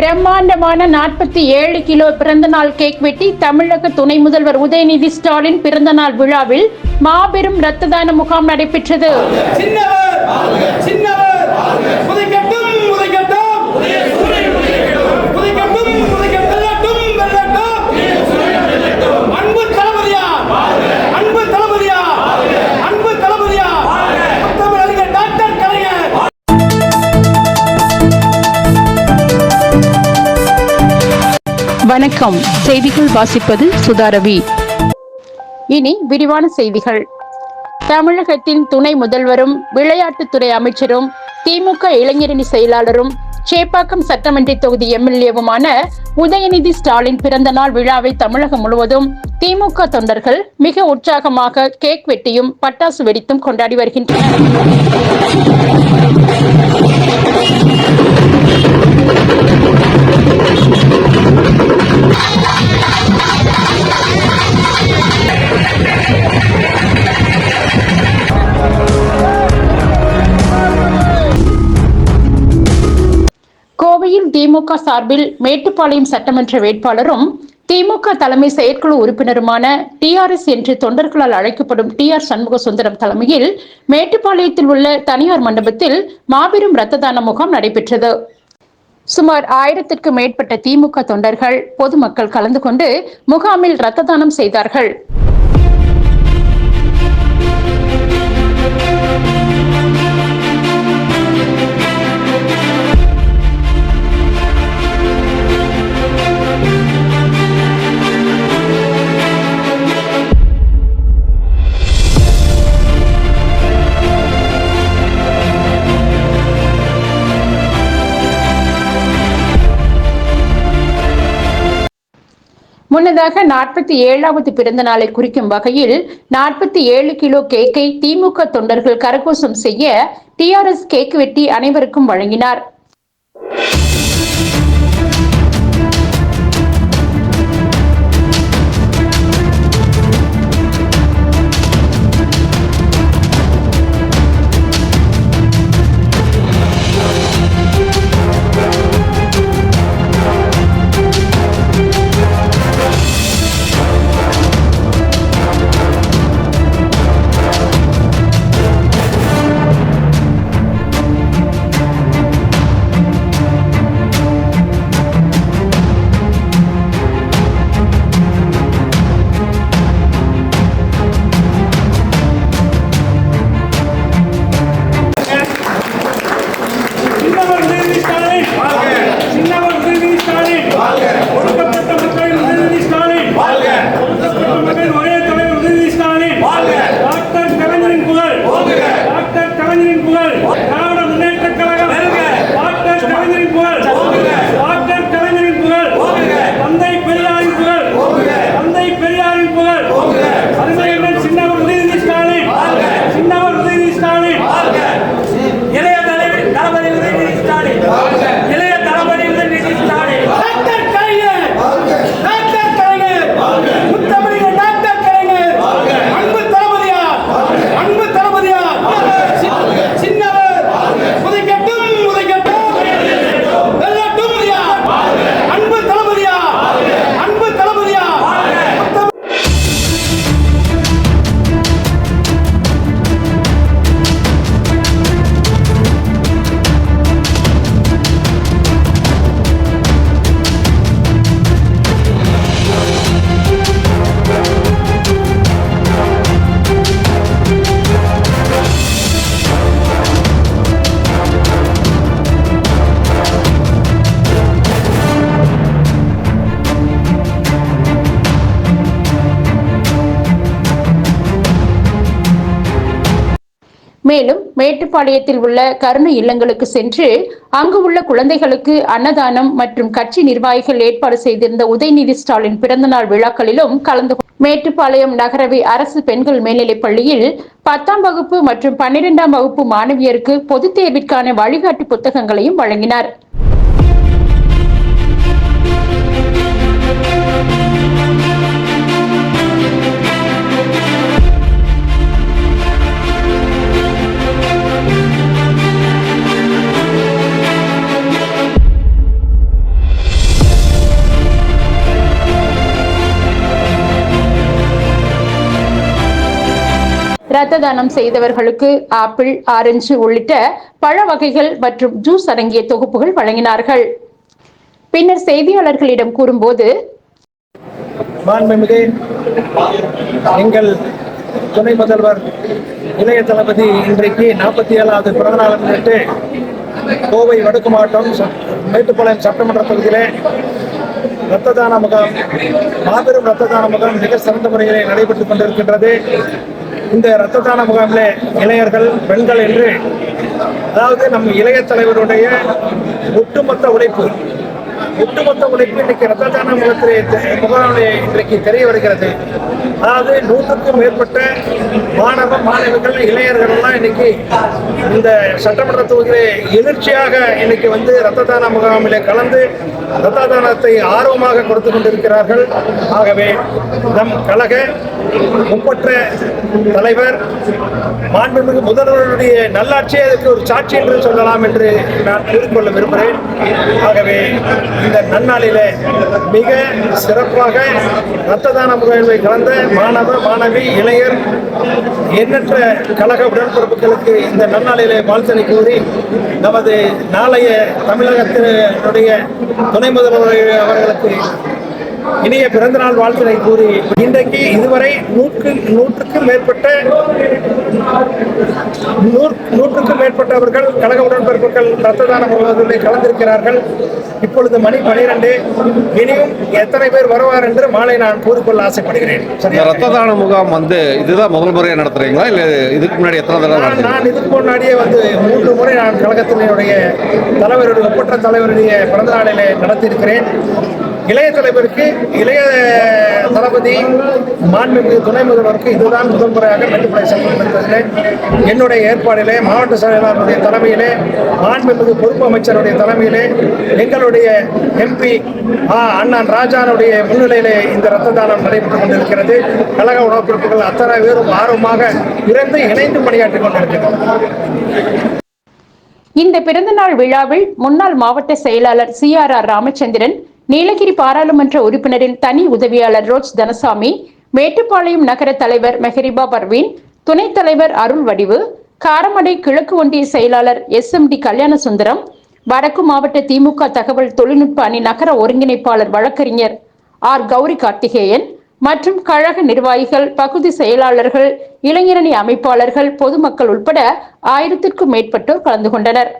பிரம்மாண்டமான நாற்பத்தி ஏழு கிலோ பிறந்தநாள் கேக் வெட்டி தமிழக துணை முதல்வர் உதயநிதி ஸ்டாலின் பிறந்தநாள் விழாவில் மாபெரும் ரத்த தான முகாம் நடைபெற்றது. வணக்கம். செய்திகள் வாசிப்பது சுதாரவி இனி விரிவான செய்திகள். தமிழகத்தின் துணை முதல்வரும் விளையாட்டுத்துறை அமைச்சரும் திமுக இளைஞரணி செயலாளரும் சேப்பாக்கம் சட்டமன்ற தொகுதி எம்எல்ஏவுமான உதயநிதி ஸ்டாலின் பிறந்த நாள் விழாவை தமிழகம் முழுவதும் திமுக தொண்டர்கள் மிக உற்சாகமாக கேக் வெட்டியும் பட்டாசு வெடித்தும் கொண்டாடி வருகின்றனர். திமுக சார்பில் மேட்டுப்பாளையம் சட்டமன்ற வேட்பாளரும் திமுக தலைமை செயற்குழு உறுப்பினருமான டிஆர்எஸ் என்று தொண்டர்களால் அழைக்கப்படும் டி ஆர் சண்முக சுந்தரம் தலைமையில் மேட்டுப்பாளையத்தில் உள்ள தனியார் மண்டபத்தில் மாபெரும் இரத்த தான முகாம் நடைபெற்றது. சுமார் ஆயிரத்திற்கு மேற்பட்ட திமுக தொண்டர்கள் பொதுமக்கள் கலந்து கொண்டு முகாமில் இரத்த தானம் செய்தார்கள். முன்னதாக நாற்பத்தி ஏழாவது பிறந்த நாளை குறிக்கும் வகையில் நாற்பத்தி ஏழு கிலோ கேக்கை திமுக தொண்டர்கள் கரகோஷம் செய்ய டிஆர்எஸ் கேக் வெட்டி அனைவருக்கும் வழங்கினார். மேலும் மேட்டுப்பாளையத்தில் உள்ள கருணை இல்லங்களுக்கு சென்று அங்கு உள்ள குழந்தைகளுக்கு அன்னதானம் மற்றும் கட்சி நிர்வாகிகள் ஏற்பாடு செய்திருந்த உதயநிதி ஸ்டாலின் பிறந்தநாள் விழாக்களிலும் கலந்து மேட்டுப்பாளையம் நகரவை அரசு பெண்கள் மேல்நிலைப் பள்ளியில் பத்தாம் வகுப்பு மற்றும் பன்னிரெண்டாம் வகுப்பு மாணவியருக்கு பொதுத் தேர்விற்கான வழிகாட்டு புத்தகங்களையும் வழங்கினார். இரத்த தானம் செய்தவர்களுக்கு ஆப்பிள் ஆரஞ்சு உள்ளிட்ட பழ வகைகள் மற்றும் ஜூஸ் அடங்கிய தொகுப்புகள் வழங்கினார்கள். பின்னர் செய்தியாளர்களிடம் கூறும்போது மாண்புமிகு எங்கள் துணை முதல்வர் இளைய தளபதி இன்றைக்கு நாற்பத்தி ஏழாவது பிறந்தநாள் முன்னிட்டு கோவை வடக்கு மாவட்டம் மேட்டுப்பாளையம் சட்டமன்ற தொகுதியிலே இரத்த தான முகாம் மாபெரும் இரத்த தான முகாம் மிக சிறந்த முறையிலே நடைபெற்றுக் கொண்டிருக்கின்றது. இந்த ரத்ததான முகாமிலே இளைஞர்கள் பெண்கள் என்று அதாவது நம் இளைய தலைவருடைய ஒட்டுமொத்த உழைப்பு ஒட்டுமொத்த உழைப்பு இன்னைக்கு ரத்ததான முகத்திலே முகாமிலே இன்றைக்கு தெரிய வருகிறது. அதாவது நூற்றுக்கும் மேற்பட்ட மாணவ மாணவிகள் இளைஞர்கள்லாம் இன்னைக்கு இந்த சட்டமன்ற தொகுதியிலே எழுச்சியாக இன்னைக்கு வந்து ரத்த தான முகாமிலே கலந்து ரத்த தானத்தை ஆர்வமாக கொடுத்து கொண்டிருக்கிறார்கள். ஆகவே நம் கழக முப்பற்ற தலைவர் மாண்புமிகு முதல்வருடைய நல்லாட்சியே அதற்கு ஒரு சாட்சி என்று சொல்லலாம் என்று நான் கூறிக்கொள்ள விரும்புகிறேன். ஆகவே இந்த நன்னாளிலே மிக சிறப்பாக ரத்த தான முகாமில் கலந்த மாணவ மாணவி இளைஞர் எண்ணற்ற கழக உடன்பிறப்புகளுக்கு இந்த நன்னாளிலே வாழ்த்தனை கூறி நமது நாளைய தமிழகத்தினுடைய துணை முதல்வர் அவர்களுக்கு இனிய பிறந்தநாள் வாழ்த்தினை கூறி இன்றைக்கு இதுவரை நூற்று நூற்றுக்கும் மேற்பட்ட நூற் நூற்றுக்கும் மேற்பட்டவர்கள் கழக உடன்பிறப்புகள் ரத்த தான முகாமில் கலந்திருக்கிறார்கள். இப்பொழுது மணி பனிரெண்டு. இனியும் எத்தனை பேர் வருவார் என்று மாலை நான் கூறிக்கொள்ள ஆசைப்படுகிறேன். சரியா? ரத்த தான முகாம் வந்து இதுதான் முதல் முறையா நடத்துறீங்களா? இல்ல இதுக்கு முன்னாடி எத்தனை தடவை நான் இதுக்கு முன்னாடியே வந்து மூன்று முறை நான் கழகத்தினுடைய தலைவருடைய ஒப்பற்ற தலைவருடைய பிறந்த நாளிலே நடத்தியிருக்கிறேன். இளைய தலைவருக்கு இளைய தளபதி மாண்புமிகு துணை முதல்வருக்கு இதுதான் முதல் முறையாக மெட்டுப்படை சட்டமன்றத்திலே என்னுடைய ஏற்பாடிலே மாவட்ட செயலாளருடைய தலைமையிலே மாண்புமிகு பொறுப்பு அமைச்சருடைய தலைமையிலே எங்களுடைய எம்பி அண்ணன் ராஜானுடைய முன்னிலையிலே இந்த ரத்த தானம் நடைபெற்றுக் கொண்டிருக்கிறது. கழக உணவுப்பிறப்புகள் அத்தனை பேரும் ஆர்வமாக இருந்து இணைந்து பணியாற்றிக் கொண்டிருக்கிறது இந்த பிறந்தநாள் விழாவில் முன்னாள் மாவட்ட செயலாளர் C R R Ramachandran Nilgiri பாராளுமன்ற உறுப்பினரின் தனி உதவியாளர் ரோஜ் தனசாமி மேட்டுப்பாளையம் நகர தலைவர் மெஹரிபா பர்வீன் துணைத் தலைவர் அருள் வடிவு காரமடை கிழக்கு ஒன்றிய செயலாளர் எஸ் எம் டி கல்யாணசுந்தரம் வடக்கு மாவட்ட திமுக தகவல் தொழில்நுட்ப அணி நகர ஒருங்கிணைப்பாளர் வழக்கறிஞர் ஆர் கௌரி கார்த்திகேயன் மற்றும் கழக நிர்வாகிகள் பகுதி செயலாளர்கள் இளைஞரணி அமைப்பாளர்கள் பொதுமக்கள் உட்பட ஆயிரத்திற்கும் மேற்பட்டோர் கலந்து கொண்டனர்.